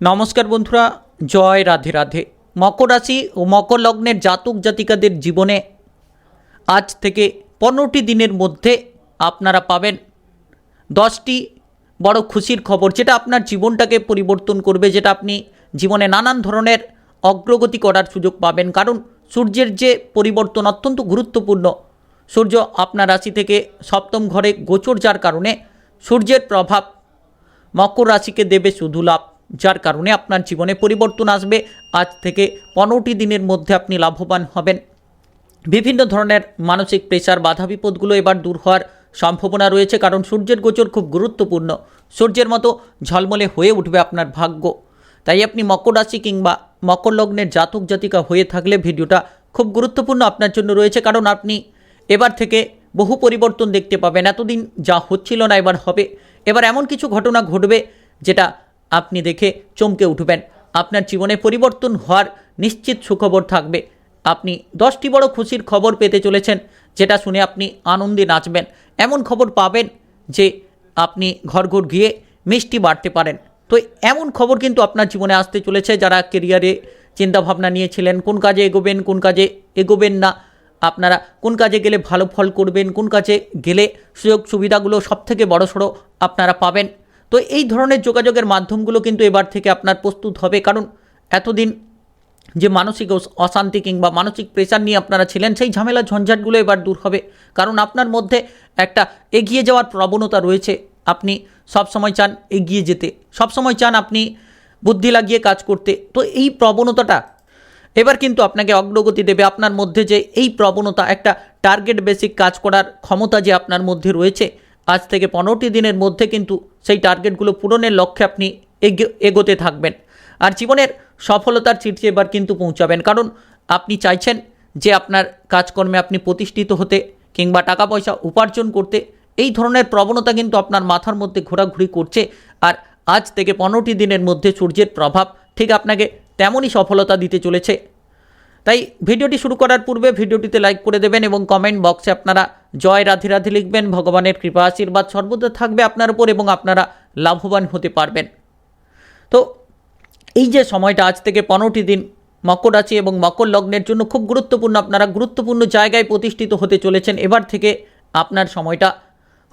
নমস্কার বন্ধুরা, জয় রাধে রাধে। মকর রাশি ও মকর লগ্নের জাতক জাতিকাদের জীবনে আজ থেকে পনেরোটি দিনের মধ্যে আপনারা পাবেন দশটি বড় খুশির খবর, যেটা আপনার জীবনটাকে পরিবর্তন করবে, যেটা আপনি জীবনে নানান ধরনের অগ্রগতি করার সুযোগ পাবেন। কারণ সূর্যের যে পরিবর্তন অত্যন্ত গুরুত্বপূর্ণ, সূর্য আপনার রাশি থেকে সপ্তম ঘরে গোচর, যার কারণে সূর্যের প্রভাব মকর রাশিকে দেবে শুধু লাভ। যার কারণে আপনার জীবনে পরিবর্তন আসবে। আজ থেকে পনেরোটি দিনের মধ্যে আপনি লাভবান হবেন। বিভিন্ন ধরনের মানসিক প্রেশার বাধা বিপদগুলো এবার দূর হওয়ার সম্ভাবনা রয়েছে কারণ সূর্যের গোচর খুব গুরুত্বপূর্ণ। সূর্যের মতো ঝলমলে হয়ে উঠবে আপনার ভাগ্য। তাই আপনি মকর রাশি কিংবা মকর লগ্নের জাতক জাতিকা হয়ে থাকলে ভিডিওটা খুব গুরুত্বপূর্ণ আপনার জন্য রয়েছে কারণ আপনি এবার থেকে বহু পরিবর্তন দেখতে পাবেন। এতদিন যা হচ্ছিল না এবার হবে। এবার এমন কিছু ঘটনা ঘটবে যেটা আপনি দেখে চমকে উঠবেন। আপনার জীবনে পরিবর্তন হওয়ার নিশ্চিত সুখবর থাকবে। আপনি দশটি বড় খুশির খবর পেতে চলেছেন, যেটা শুনে আপনি আনন্দে নাচবেন। এমন খবর পাবেন যে আপনি ঘর ঘর গিয়ে মিষ্টি বাড়তে পারেন। তো এমন খবর কিন্তু আপনার জীবনে আসতে চলেছে, যারা কেরিয়ারে চিন্তাভাবনা নিয়েছিলেন, কোন কাজে এগোবেন, কোন কাজে এগোবেন না। আপনারা কোন কাজে গেলে ভালো ফল করবেন, কোন কাজে গেলে সুযোগ সুবিধাগুলো সবথেকে বড়সড় আপনারা পাবেন। তো এই ধরনের যোগাযোগের মাধ্যমগুলো কিন্তু এবার থেকে আপনার প্রস্তুত হবে। কারণ এতদিন যে মানসিক অশান্তি কিংবা মানসিক প্রেশার নিয়ে আপনারা ছিলেন, সেই ঝামেলা, ঝঞ্ঝাটগুলো এবার দূর হবে। কারণ আপনার মধ্যে একটা এগিয়ে যাওয়ার প্রবণতা রয়েছে। আপনি সব সময় চান এগিয়ে যেতে সব সময় চান আপনি বুদ্ধি লাগিয়ে কাজ করতে। তো এই প্রবণতাটা এবার কিন্তু আপনাকে অগ্রগতি দেবে। আপনার মধ্যে যে এই প্রবণতা, একটা টার্গেট বেসিক কাজ করার ক্ষমতা যে আপনার মধ্যে রয়েছে আজ থেকে পনেরোটি দিনের মধ্যে কিন্তু সেই টার্গেটগুলো পূরণের লক্ষ্যে আপনি এগে- এগোতে থাকবেন। আর জীবনের সফলতার চিঠি এবার কিন্তু পৌঁছাবেন। কারণ আপনি চাইছেন যে আপনার কাজকর্মে আপনি প্রতিষ্ঠিত হতে কিংবা টাকা পয়সা উপার্জন করতে। এই ধরনের প্রবণতা কিন্তু আপনার মাথার মধ্যে ঘোরাঘুরি করছে। আর আজ থেকে পনেরোটি দিনের মধ্যে সূর্যের প্রভাব ঠিক আপনাকে তেমনই সফলতা দিতে চলেছে। তাই ভিডিওটি শুরু করার পূর্বে ভিডিওটিতে লাইক করে দেবেন এবং কমেন্ট বক্সে আপনারা জয় রাধে রাধে লিখবেন, ভগবানের কৃপা, আশীর্বাদ সর্বদা থাকবে আপনার উপর এবং আপনারা লাভবান হতে পারবেন। তো এই যে সময়টা আজ থেকে পনেরোটি দিন মকর রাশি এবং মকর লগ্নের জন্য খুব গুরুত্বপূর্ণ, আপনারা গুরুত্বপূর্ণ জায়গায় প্রতিষ্ঠিত হতে চলেছেন। এবার থেকে আপনার সময়টা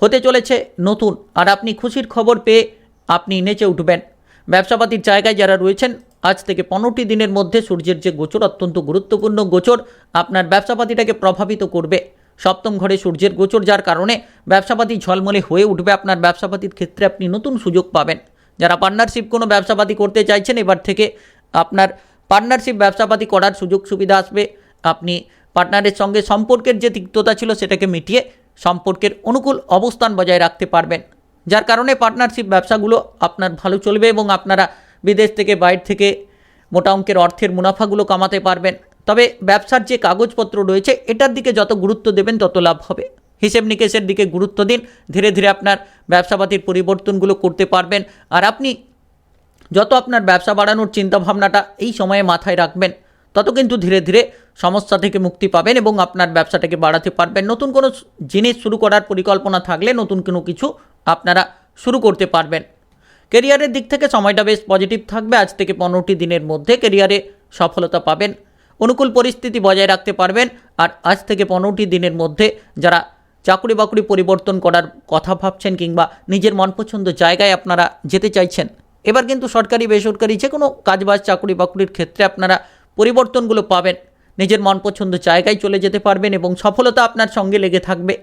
হতে চলেছে নতুন। আর আপনি খুশির খবর পেয়ে আপনি নেচে উঠবেন। ব্যবসাপাতির জায়গায় যারা রয়েছেন আজ থেকে পনেরোটি দিনের মধ্যে সূর্যের যে গোচর, অত্যন্ত গুরুত্বপূর্ণ গোচর, আপনার ব্যবসাপাতিটাকে প্রভাবিত করবে। সপ্তম ঘরে সূর্যের গোচর যার কারণে ব্যবসাপাতি ঝলমলে হয়ে উঠবে, আপনার ব্যবসাপাতির ক্ষেত্রে আপনি নতুন সুযোগ পাবেন। যারা পার্টনারশিপ কোনো ব্যবসাপাতি করতে চাইছেন, এবার থেকে আপনার পার্টনারশিপ ব্যবসাপাতি করার সুযোগ সুবিধা আসবে। আপনি পার্টনারের সঙ্গে সম্পর্কের যে তিক্ততা ছিল, সেটাকে মিটিয়ে সম্পর্কের অনুকূল অবস্থান বজায় রাখতে পারবেন। যার কারণে পার্টনারশিপ ব্যবসাগুলো আপনার ভালো চলবে এবং আপনারা বিদেশ থেকে, বাইরে থেকে মোটা অঙ্কের অর্থের মুনাফাগুলো কামাতে পারবেন। তবে ব্যবসার যে কাগজপত্র রয়েছে, এটার দিকে যত গুরুত্ব দেবেন, তত লাভ হবে। হিসেব নিকেশের দিকে গুরুত্ব দিন। ধীরে ধীরে আপনার ব্যবসাপাতির পরিবর্তনগুলো করতে পারবেন। আর আপনি যত আপনার ব্যবসা বাড়ানোর চিন্তাভাবনাটা এই সময়ে মাথায় রাখবেন, তত কিন্তু ধীরে ধীরে সমস্যা থেকে মুক্তি পাবেন এবং আপনার ব্যবসাটাকে বাড়াতে পারবেন। নতুন কোনো জিনিস শুরু করার পরিকল্পনা থাকলে নতুন কোনো কিছু আপনারা শুরু করতে পারবেন। কেরিয়ারের দিক থেকে সময়টা বেশ পজিটিভ থাকবে। আজ থেকে পনেরোটি দিনের মধ্যে কেরিয়ারে সফলতা পাবেন। অনুকূল পরিস্থিতি বজায় রাখতে পারবেন। আর আজ থেকে পনেরোটি দিনের মধ্যে যারা চাকরি বাকরি পরিবর্তন করার কথা ভাবছেন কিংবা নিজের মনপছন্দ জায়গায় আপনারা যেতে চাইছেন, এবার কিন্তু সরকারি, বেসরকারি যে কোনো কাজবাজ চাকরি বাকরির ক্ষেত্রে আপনারা পরিবর্তনগুলো পাবেন। নিজের মনপছন্দ জায়গায় চলে যেতে পারবেন এবং সফলতা আপনার সঙ্গে লেগে থাকবে।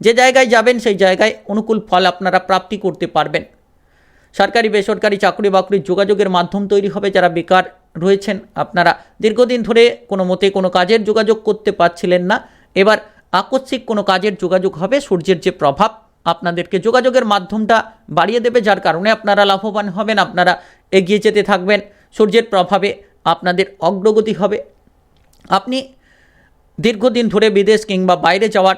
যে জায়গায় যাবেন, সেই জায়গায় অনুকূল ফল আপনারা প্রাপ্তি করতে পারবেন। সরকারি, বেসরকারি চাকরি বাকরির যোগাযোগের মাধ্যম তৈরি হবে যারা বেকার রয়েছেন। আপনারা দীর্ঘদিন ধরে কোনো মতে কোনো কাজের যোগাযোগ করতে পারছিলেন না। এবার আকস্মিক কোনো কাজের যোগাযোগ হবে, সূর্যের যে প্রভাব আপনাদেরকে যোগাযোগের মাধ্যমটা বাড়িয়ে দেবে, যার কারণে আপনারা লাভবান হবেন, আপনারা এগিয়ে যেতে থাকবেন। সূর্যের প্রভাবে আপনাদের অগ্রগতি হবে। আপনি দীর্ঘদিন ধরে বিদেশ কিংবা বাইরে যাওয়ার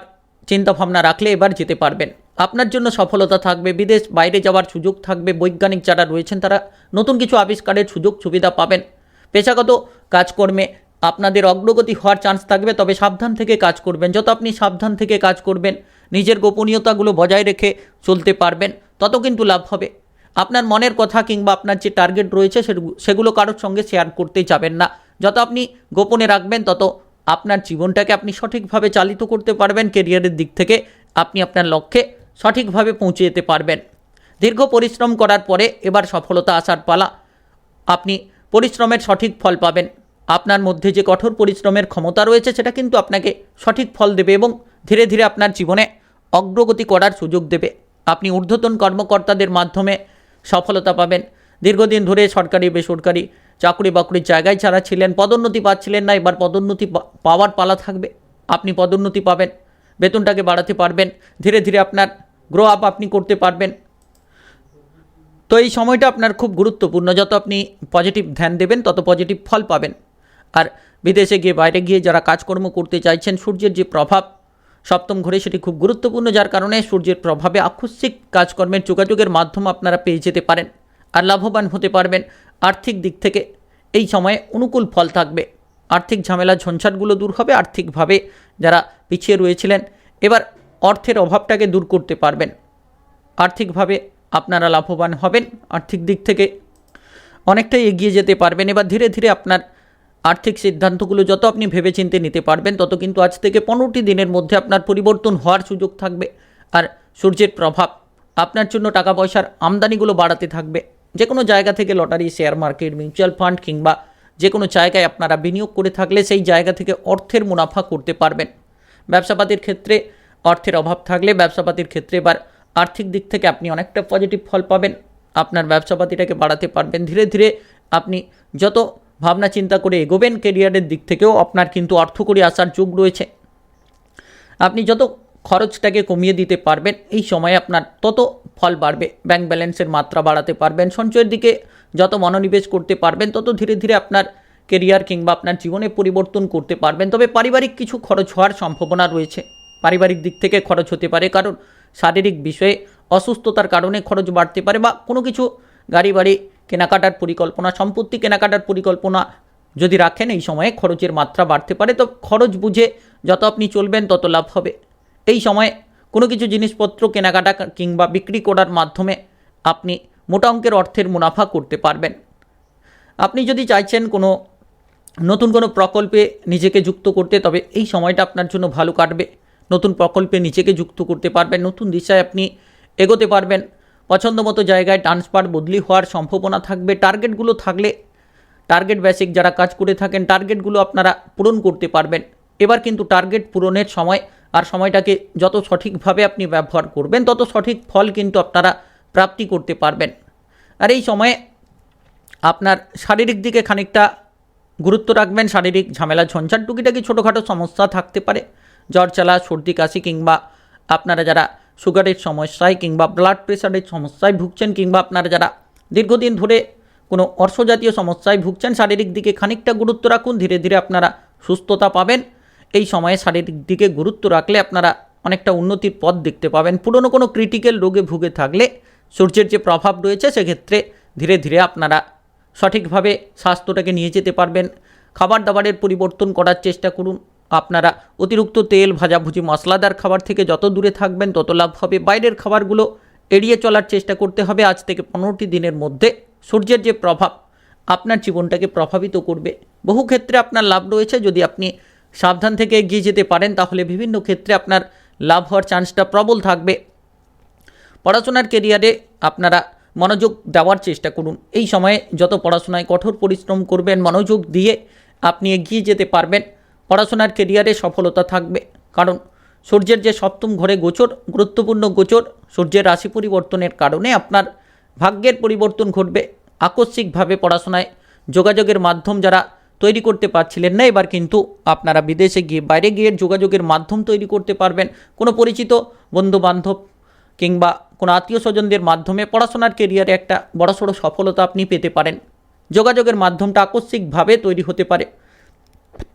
চিন্তাভাবনা রাখলে এবার যেতে পারবেন। আপনার জন্য সফলতা থাকবে, বিদেশ বাইরে যাওয়ার সুযোগ থাকবে, বৈজ্ঞানিক যারা রয়েছেন তারা নতুন কিছু আবিষ্কারের সুযোগ সুবিধা পাবেন। পেশাগত কাজকর্মে আপনাদের অগ্রগতি হওয়ার চান্স থাকবে, তবে সাবধান থেকে কাজ করবেন। যত আপনি সাবধান থেকে কাজ করবেন, নিজের গোপনীয়তাগুলো বজায় রেখে চলতে পারবেন, তত কিন্তু লাভ হবে। আপনার মনের কথা কিংবা আপনার যে টার্গেট রয়েছে সেগু- সেগুলো কারোর সঙ্গে শেয়ার করতে যাবেন না। যত আপনি গোপনে রাখবেন, তত আপনার জীবনটাকে আপনি সঠিকভাবে চালিত করতে পারবেন। কেরিয়ারের দিক থেকে আপনি আপনার লক্ষ্যে সঠিকভাবে পৌঁছে যেতে পারবেন। দীর্ঘ পরিশ্রম করার পরে এবার সফলতা আসার পালা। আপনি পরিশ্রমের সঠিক ফল পাবেন। আপনার মধ্যে যে কঠোর পরিশ্রমের ক্ষমতা রয়েছে, সেটা কিন্তু আপনাকে সঠিক ফল দেবে এবং ধীরে ধীরে আপনার জীবনে অগ্রগতি করার সুযোগ দেবে। আপনি ঊর্ধ্বতন কর্মকর্তাদের মাধ্যমে সফলতা পাবেন। দীর্ঘদিন ধরে সরকারি, বেসরকারি চাকরি বাকরির জায়গায় ছাড়া ছিলেন, পদোন্নতি পাচ্ছিলেন না, এবার পদোন্নতি পাওয়ার পালা থাকবে। আপনি পদোন্নতি পাবেন। বেতনটাকে বাড়াতে পারবেন, ধীরে ধীরে আপনার গ্রো আপ আপনি করতে পারবেন। তো এই সময়টা আপনার খুব গুরুত্বপূর্ণ, যত আপনি পজিটিভ ধ্যান দেবেন, তত পজিটিভ ফল পাবেন। আর বিদেশে গিয়ে, বাইরে গিয়ে যারা কাজকর্ম করতে চাইছেন, সূর্যের যে প্রভাব, সপ্তম ঘরে সেটি খুব গুরুত্বপূর্ণ, যার কারণে সূর্যের প্রভাবে আকস্মিক কাজকর্মের যোগাযোগের মাধ্যম আপনারা পেয়ে যেতে পারেন আর লাভবান হতে পারবেন আর্থিক দিক থেকে। এই সময়ে অনুকূল ফল থাকবে। আর্থিক ঝামেলা, ঝঞ্ঝাটগুলো দূর হবে। আর্থিকভাবে যারা পিছিয়ে রয়েছিলেন, এবার অর্থের অভাবটাকে দূর করতে পারবেন। আর্থিকভাবে আপনারা লাভবান হবেন, আর্থিক দিক থেকে অনেকটাই এগিয়ে যেতে পারবেন। এবার ধীরে ধীরে আপনার আর্থিক সিদ্ধান্তগুলো যত আপনি ভেবেচিন্তে নিতে পারবেন, তত কিন্তু আজ থেকে পনেরোটি দিনের মধ্যে আপনার পরিবর্তন হওয়ার সুযোগ থাকবে আর সূর্যের প্রভাব আপনার জন্য টাকা পয়সার আমদানিগুলো বাড়াতে থাকবে। যে কোনো জায়গা থেকে lottery share market mutual fund কিংবা যে কোনো জায়গায় আপনারা বিনিয়োগ করে থাকলে সেই জায়গা থেকে অর্থের মুনাফা করতে পারবেন। ব্যবসাপাতির ক্ষেত্রে অর্থের অভাব থাকলে ব্যবসাপাতির ক্ষেত্রে এবার আর্থিক দিক থেকে আপনি অনেকটা পজিটিভ ফল পাবেন। আপনার ব্যবসাপাতিটাকে বাড়াতে পারবেন। ধীরে ধীরে আপনি যত ভাবনা চিন্তা করে এগোবেন কেরিয়ারের দিক থেকেও আপনার কিন্তু অর্থকরী আসার যোগ রয়েছে। আপনি যত খরচটাকে কমিয়ে দিতে পারবেন, এই সময়ে আপনার তত ফল বাড়বে। ব্যাংক ব্যালেন্সের মাত্রা বাড়াতে পারবেন। সঞ্চয়ের দিকে যত মনোনিবেশ করতে পারবেন, তত ধীরে ধীরে আপনার কেরিয়ার কিংবা আপনার জীবনে পরিবর্তন করতে পারবেন। তবে পারিবারিক কিছু খরচ হওয়ার সম্ভাবনা রয়েছে। পারিবারিক দিক থেকে খরচ হতে পারে, কারণ শারীরিক বিষয়ে অসুস্থতার কারণে খরচ বাড়তে পারে বা কোনো কিছু গাড়ি বাড়ি কেনাকাটার পরিকল্পনা, সম্পত্তি কেনাকাটার পরিকল্পনা যদি রাখেন, এই সময়ে খরচের মাত্রা বাড়তে পারে। তো খরচ বুঝে যত আপনি চলবেন, তত লাভ হবে। এই সময়ে কোনো কিছু জিনিসপত্র কেনাকাটা কিংবা বিক্রি করার মাধ্যমে আপনি মোটা অঙ্কের অর্থের মুনাফা করতে পারবেন। আপনি যদি চাইছেন কোনো নতুন কোনো প্রকল্পে নিজেকে যুক্ত করতে, তবে এই সময়টা আপনার জন্য ভালো কাটবে। নতুন প্রকল্পে নিজেকে যুক্ত করতে পারবেন, নতুন দিশায় আপনি এগোতে পারবেন। পছন্দ মতো জায়গায় ট্রান্সফার বদলি হওয়ার সম্ভাবনা থাকবে। টার্গেটগুলো থাকলে, টার্গেট বেসিক যারা কাজ করে থাকেন, টার্গেটগুলো আপনারা পূরণ করতে পারবেন। এবার কিন্তু টার্গেট পূরণের সময় আর সময়টাকে যত সঠিকভাবে আপনি ব্যবহার করবেন, তত সঠিক ফল কিন্তু আপনারা প্রাপ্তি করতে পারবেন। আর এই সময়ে আপনার শারীরিক দিকে খানিকটা গুরুত্ব রাখবেন, শারীরিক ঝামেলা, ঝঞ্ঝাট, টুকিটাকি ছোটোখাটো সমস্যা থাকতে পারে। জ্বর চালা সর্দি, কাশি কিংবা আপনারা যারা সুগারের সমস্যায় কিংবা ব্লাড প্রেশারের সমস্যায় ভুগছেন কিংবা আপনারা যারা দীর্ঘদিন ধরে কোনো অর্শজাতীয় সমস্যায় ভুগছেন, শারীরিক দিকে খানিকটা গুরুত্ব রাখুন, ধীরে ধীরে আপনারা সুস্থতা পাবেন। এই সময়ে শারীরিক দিকে গুরুত্ব রাখলে আপনারা অনেকটা উন্নতির পথ দেখতে পাবেন। পুরনো কোনো ক্রিটিক্যাল রোগে ভুগে থাকলে সূর্যের যে প্রভাব রয়েছে, সেক্ষেত্রে ধীরে ধীরে আপনারা সঠিকভাবে স্বাস্থ্যটাকে নিয়ে যেতে পারবেন। খাবার দাবারের পরিবর্তন করার চেষ্টা করুন। আপনারা অতিরিক্ত তেল, ভাজাভুজি, মশলাদার খাবার থেকে যত দূরে থাকবেন, তত লাভ হবে। বাইরের খাবারগুলো এড়িয়ে চলার চেষ্টা করতে হবে। আজ থেকে পনেরোটি দিনের মধ্যে সূর্যের যে প্রভাব, আপনার জীবনটাকে প্রভাবিত করবে। বহু ক্ষেত্রে আপনার লাভ রয়েছে। যদি আপনি সাবধান থেকে এগিয়ে যেতে পারেন, তাহলে বিভিন্ন ক্ষেত্রে আপনার লাভ হওয়ার চান্সটা প্রবল থাকবে। পড়াশোনার কেরিয়ারে আপনারা মনোযোগ দেওয়ার চেষ্টা করুন। এই সময়ে যত পড়াশোনায় কঠোর পরিশ্রম করবেন, মনোযোগ দিয়ে আপনি এগিয়ে যেতে পারবেন। পড়াশোনার কেরিয়ারে সফলতা থাকবে। কারণ সূর্যের যে সপ্তম ঘরে গোচর, গুরুত্বপূর্ণ গোচর, সূর্যের রাশি পরিবর্তনের কারণে আপনার ভাগ্যের পরিবর্তন ঘটবে। আকস্মিকভাবে পড়াশোনায় যোগাযোগের মাধ্যম যারা তৈরি করতে পারছিলেন না, এবার কিন্তু আপনারা বিদেশে গিয়ে, বাইরে গিয়ে যোগাযোগের মাধ্যম তৈরি করতে পারবেন। কোনো পরিচিত বন্ধুবান্ধব কিংবা কোনো আত্মীয় স্বজনদের মাধ্যমে পড়াশোনার কেরিয়ারে একটা বড়সড় সফলতা আপনি পেতে পারেন। যোগাযোগের মাধ্যমটা আকস্মিকভাবে তৈরি হতে পারে।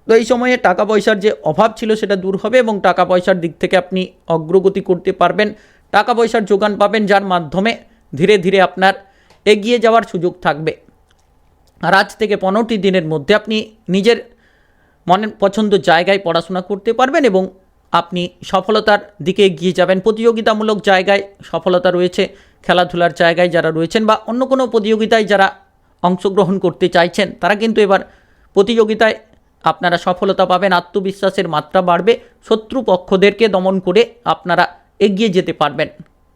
তো এই সময়ে টাকা পয়সার যে অভাব ছিল সেটা দূর হবে এবং টাকা পয়সার দিক থেকে আপনি অগ্রগতি করতে পারবেন। টাকা পয়সার যোগান পাবেন, যার মাধ্যমে ধীরে ধীরে আপনার এগিয়ে যাওয়ার সুযোগ থাকবে। আর আজ থেকে পনেরোটি দিনের মধ্যে আপনি নিজের মনের পছন্দ জায়গায় পড়াশোনা করতে পারবেন এবং আপনি সফলতার দিকে এগিয়ে যাবেন। প্রতিযোগিতামূলক জায়গায় সফলতা রয়েছে। খেলাধুলার জায়গায় যারা রয়েছেন বা অন্য কোনো প্রতিযোগিতায় যারা অংশগ্রহণ করতে চাইছেন, তারা কিন্তু এবার প্রতিযোগিতায় আপনারা সফলতা পাবেন। আত্মবিশ্বাসের মাত্রা বাড়বে। শত্রু পক্ষদেরকে দমন করে আপনারা এগিয়ে যেতে পারবেন।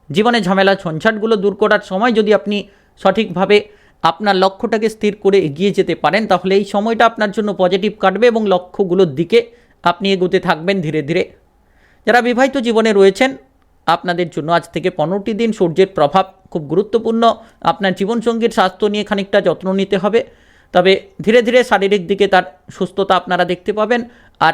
জীবনে ঝামেলা, ঝঞ্ঝাটগুলো দূর করার সময় যদি আপনি সঠিকভাবে আপনার লক্ষ্যটাকে স্থির করে এগিয়ে যেতে পারেন, তাহলে এই সময়টা আপনার জন্য পজিটিভ কাটবে এবং লক্ষ্যগুলোর দিকে আপনি এগোতে থাকবেন ধীরে ধীরে। যারা বিবাহিত জীবনে রয়েছেন, আপনাদের জন্য আজ থেকে পনেরোটি দিন সূর্যের প্রভাব খুব গুরুত্বপূর্ণ। আপনার জীবনসঙ্গীর স্বাস্থ্য নিয়ে খানিকটা যত্ন নিতে হবে। তবে ধীরে ধীরে শারীরিক দিকে তার সুস্থতা আপনারা দেখতে পাবেন। আর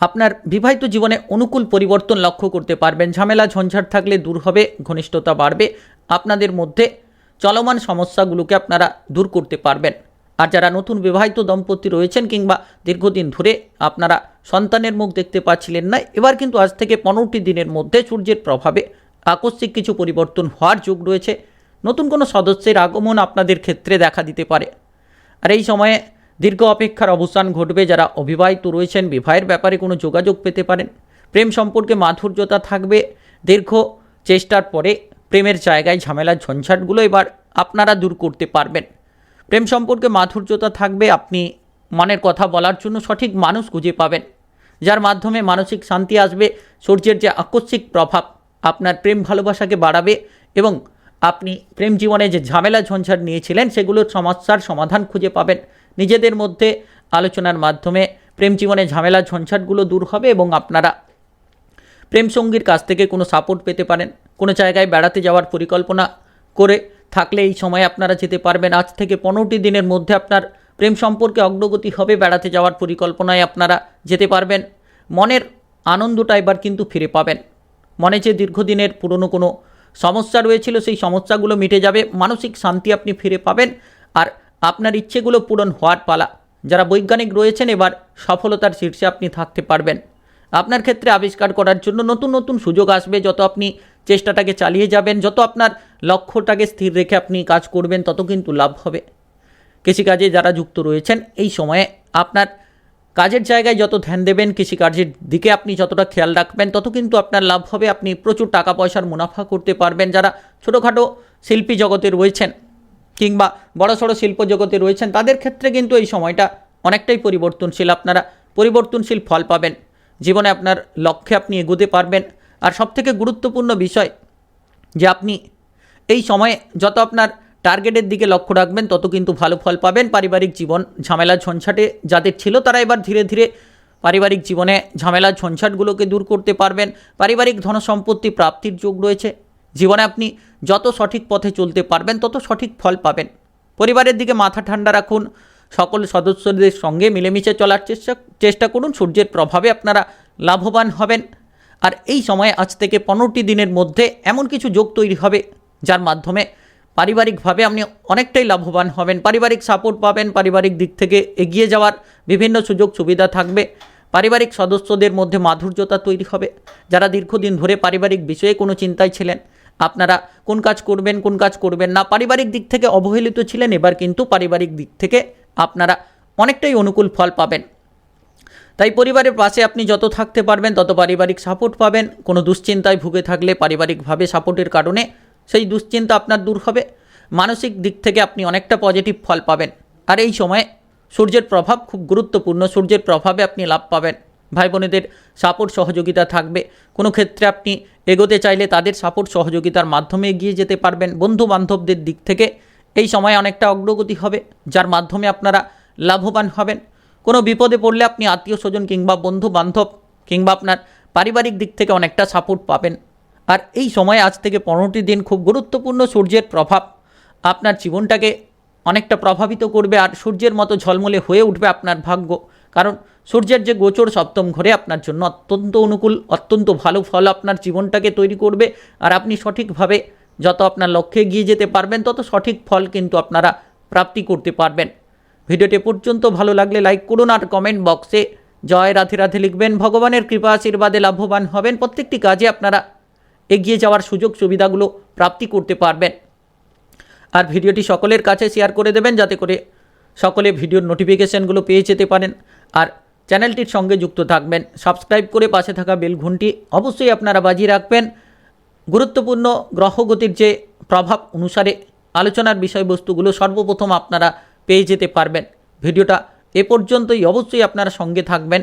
আপনার বিবাহিত জীবনে অনুকূল পরিবর্তন লক্ষ্য করতে পারবেন। ঝামেলা, ঝঞ্ঝাট থাকলে দূর হবে, ঘনিষ্ঠতা বাড়বে। আপনাদের মধ্যে চলমান সমস্যাগুলোকে আপনারা দূর করতে পারবেন। আর যারা নতুন বিবাহিত দম্পতি রয়েছেন কিংবা দীর্ঘদিন ধরে আপনারা সন্তানের মুখ দেখতে পাচ্ছিলেন না, এবার কিন্তু আজ থেকে পনেরোটি দিনের মধ্যে সূর্যের প্রভাবে আকস্মিক কিছু পরিবর্তন হওয়ার যোগ রয়েছে। নতুন কোনো সদস্যের আগমন আপনাদের ক্ষেত্রে দেখা দিতে পারে। আর এই সময়ে দীর্ঘ অপেক্ষার অবসান ঘটবে, যারা অবিবাহিত রয়েছেন, বিবাহের ব্যাপারে কোনো যোগাযোগ পেতে পারেন। প্রেম সম্পর্কে মাধুর্যতা থাকবে। দীর্ঘ চেষ্টার পরে প্রেমের জায়গায় ঝামেলার ঝঞ্ঝাটগুলো এবার আপনারা দূর করতে পারবেন। প্রেম সম্পর্কে মাধুর্যতা থাকবে, আপনি মনের কথা বলার জন্য সঠিক মানুষ খুঁজে পাবেন। যার মাধ্যমে মানসিক শান্তি আসবে, সূর্যের যে আকস্মিক প্রভাব আপনার প্রেম ভালোবাসাকে বাড়াবে এবং আপনি প্রেম জীবনে যে ঝামেলা ঝঞ্ঝাট নিয়েছিলেন সেগুলোর সমস্যার সমাধান খুঁজে পাবেন। নিজেদের মধ্যে আলোচনার মাধ্যমে প্রেম জীবনে ঝামেলা ঝঞ্ঝাটগুলো দূর হবে এবং আপনারা প্রেম সঙ্গীর কাছ থেকে কোনো সাপোর্ট পেতে পারেন। কোনো জায়গায় বেড়াতে যাওয়ার পরিকল্পনা করে থাকলে এই সময় আপনারা যেতে পারবেন। আজ থেকে পনেরোটি দিনের মধ্যে আপনার প্রেম সম্পর্কে অগ্রগতি হবে, বেড়াতে যাওয়ার পরিকল্পনায় আপনারা যেতে পারবেন। মনের আনন্দটা এবার কিন্তু ফিরে পাবেন। মনে যে দীর্ঘদিনের পুরনো কোনো সমস্যা রয়েছিল, সেই সমস্যাগুলো মিটে যাবে। মানসিক শান্তি আপনি ফিরে পাবেন আর আপনার ইচ্ছেগুলো পূরণ হওয়ার পালা। যারা বৈজ্ঞানিক রয়েছেন, এবার সফলতার শীর্ষে আপনি থাকতে পারবেন। আপনার ক্ষেত্রে আবিষ্কার করার জন্য নতুন নতুন সুযোগ আসবে। যত আপনি চেষ্টাটাকে চালিয়ে যাবেন, যত আপনার লক্ষ্যটাকে স্থির রেখে আপনি কাজ করবেন, তত কিন্তু লাভ হবে। কৃষিকাজে যারা যুক্ত রয়েছেন, এই সময়ে আপনার কাজের জায়গায় যত ধ্যান দেবেন কৃষিকার্যের দিকে আপনি যতটা খেয়াল রাখবেন, তত কিন্তু আপনার লাভ হবে। আপনি প্রচুর টাকা পয়সার মুনাফা করতে পারবেন। যারা ছোটোখাটো শিল্পী জগতে রয়েছেন কিংবা বড় সড়ো শিল্প জগতে রয়েছেন, তাদের ক্ষেত্রে কিন্তু এই সময়টা অনেকটাই পরিবর্তনশীল। আপনারা পরিবর্তনশীল ফল পাবেন। জীবনে আপনার লক্ষ্যে আপনি এগোতে পারবেন। আর সবথেকে গুরুত্বপূর্ণ বিষয় যে আপনি এই সময়ে যত আপনার টার্গেটের দিকে লক্ষ্য রাখবেন, তত কিন্তু ভালো ফল পাবেন। পারিবারিক জীবন ঝামেলা ঝঞ্ঝাটে যাদের ছিল তারা এবার ধীরে ধীরে পারিবারিক জীবনে ঝামেলা ঝঞ্ঝাটগুলোকে দূর করতে পারবেন। পারিবারিক ধনসম্পত্তি প্রাপ্তির যোগ রয়েছে। জীবনে আপনি যত সঠিক পথে চলতে পারবেন, তত সঠিক ফল পাবেন। পরিবারের দিকে মাথা ঠান্ডা রাখুন। সকল সদস্যদের সঙ্গে মিলেমিশে চলার চেষ্টা চেষ্টা করুন। সূর্যের প্রভাবে আপনারা লাভবান হবেন। আর এই সময়ে আজ থেকে পনেরোটি দিনের মধ্যে এমন কিছু যোগ তৈরি হবে যার মাধ্যমে পারিবারিকভাবে আপনি অনেকটাই লাভবান হবেন, পারিবারিক সাপোর্ট পাবেন, পারিবারিক দিক থেকে এগিয়ে যাওয়ার বিভিন্ন সুযোগ সুবিধা থাকবে, পারিবারিক সদস্যদের মধ্যে মাধুর্যতা তৈরি হবে। যারা দীর্ঘদিন ধরে পারিবারিক বিষয়ে কোনো চিন্তায় ছিলেন, আপনারা কোন কাজ করবেন, কোন কাজ করবেন না, পারিবারিক দিক থেকে অবহেলিত ছিলেন, এবার কিন্তু পারিবারিক দিক থেকে আপনারা অনেকটাই অনুকূল ফল পাবেন। তাই পরিবারের পাশে আপনি যত থাকতে পারবেন, তত পারিবারিক সাপোর্ট পাবেন। কোনো দুশ্চিন্তায় ভুগে থাকলে পারিবারিকভাবে সাপোর্টের কারণে সেই দুশ্চিন্তা আপনার দূর হবে। মানসিক দিক থেকে আপনি অনেকটা পজিটিভ ফল পাবেন। আর এই সময়ে সূর্যের প্রভাব খুব গুরুত্বপূর্ণ। সূর্যের প্রভাবে আপনি লাভ পাবেন। ভাই বোনেদের সাপোর্ট সহযোগিতা থাকবে। কোনো ক্ষেত্রে আপনি এগোতে চাইলে তাদের সাপোর্ট সহযোগিতার মাধ্যমে এগিয়ে যেতে পারবেন। বন্ধু বান্ধবদের দিক থেকে এই সময় অনেকটা অগ্রগতি হবে, যার মাধ্যমে আপনারা লাভবান হবেন। কোনো বিপদে পড়লে আপনি আত্মীয় স্বজন কিংবা বন্ধু বান্ধব কিংবা আপনার পারিবারিক দিক থেকে অনেকটা সাপোর্ট পাবেন। আর এই সময় আজ থেকে পনেরোটি দিন খুব গুরুত্বপূর্ণ সূর্যের প্রভাব আপনার জীবনটাকে অনেকটা প্রভাবিত করবে আর সূর্যের মতো ঝলমলে হয়ে উঠবে আপনার ভাগ্য। কারণ সূর্যের যে গোচর সপ্তম ঘরে আপনার জন্য অত্যন্ত অনুকূল, অত্যন্ত ভালো ফল আপনার জীবনটাকে তৈরি করবে আর আপনি সঠিকভাবে যত আপনার লক্ষ্যে গিয়ে যেতে পারবেন, তত সঠিক ফল কিন্তু আপনারা প্রাপ্তি করতে পারবেন। ভিডিওটি পর্যন্ত ভালো লাগলে লাইক করুন আর কমেন্ট বক্সে জয় রাধে রাধে লিখবেন। ভগবানের কৃপা আশীর্বাদে লাভবান হবেন। প্রত্যেকটি কাজে আপনারা এগিয়ে যাওয়ার সুযোগ সুবিধাগুলো প্রাপ্তি করতে পারবেন। আর ভিডিওটি সকলের কাছে শেয়ার করে দেবেন, যাতে করে সকলে ভিডিওর নোটিফিকেশানগুলো পেয়ে যেতে পারেন। আর চ্যানেলটির সঙ্গে যুক্ত থাকবেন। সাবস্ক্রাইব করে পাশে থাকা বেল ঘন্টি অবশ্যই আপনারা বাজিয়ে রাখবেন। গুরুত্বপূর্ণ গ্রহগতির যে প্রভাব অনুসারে আলোচনার বিষয়বস্তুগুলো সর্বপ্রথম আপনারা পেয়ে যেতে পারবেন। ভিডিওটা এ পর্যন্তই। অবশ্যই আপনারা সঙ্গে থাকবেন।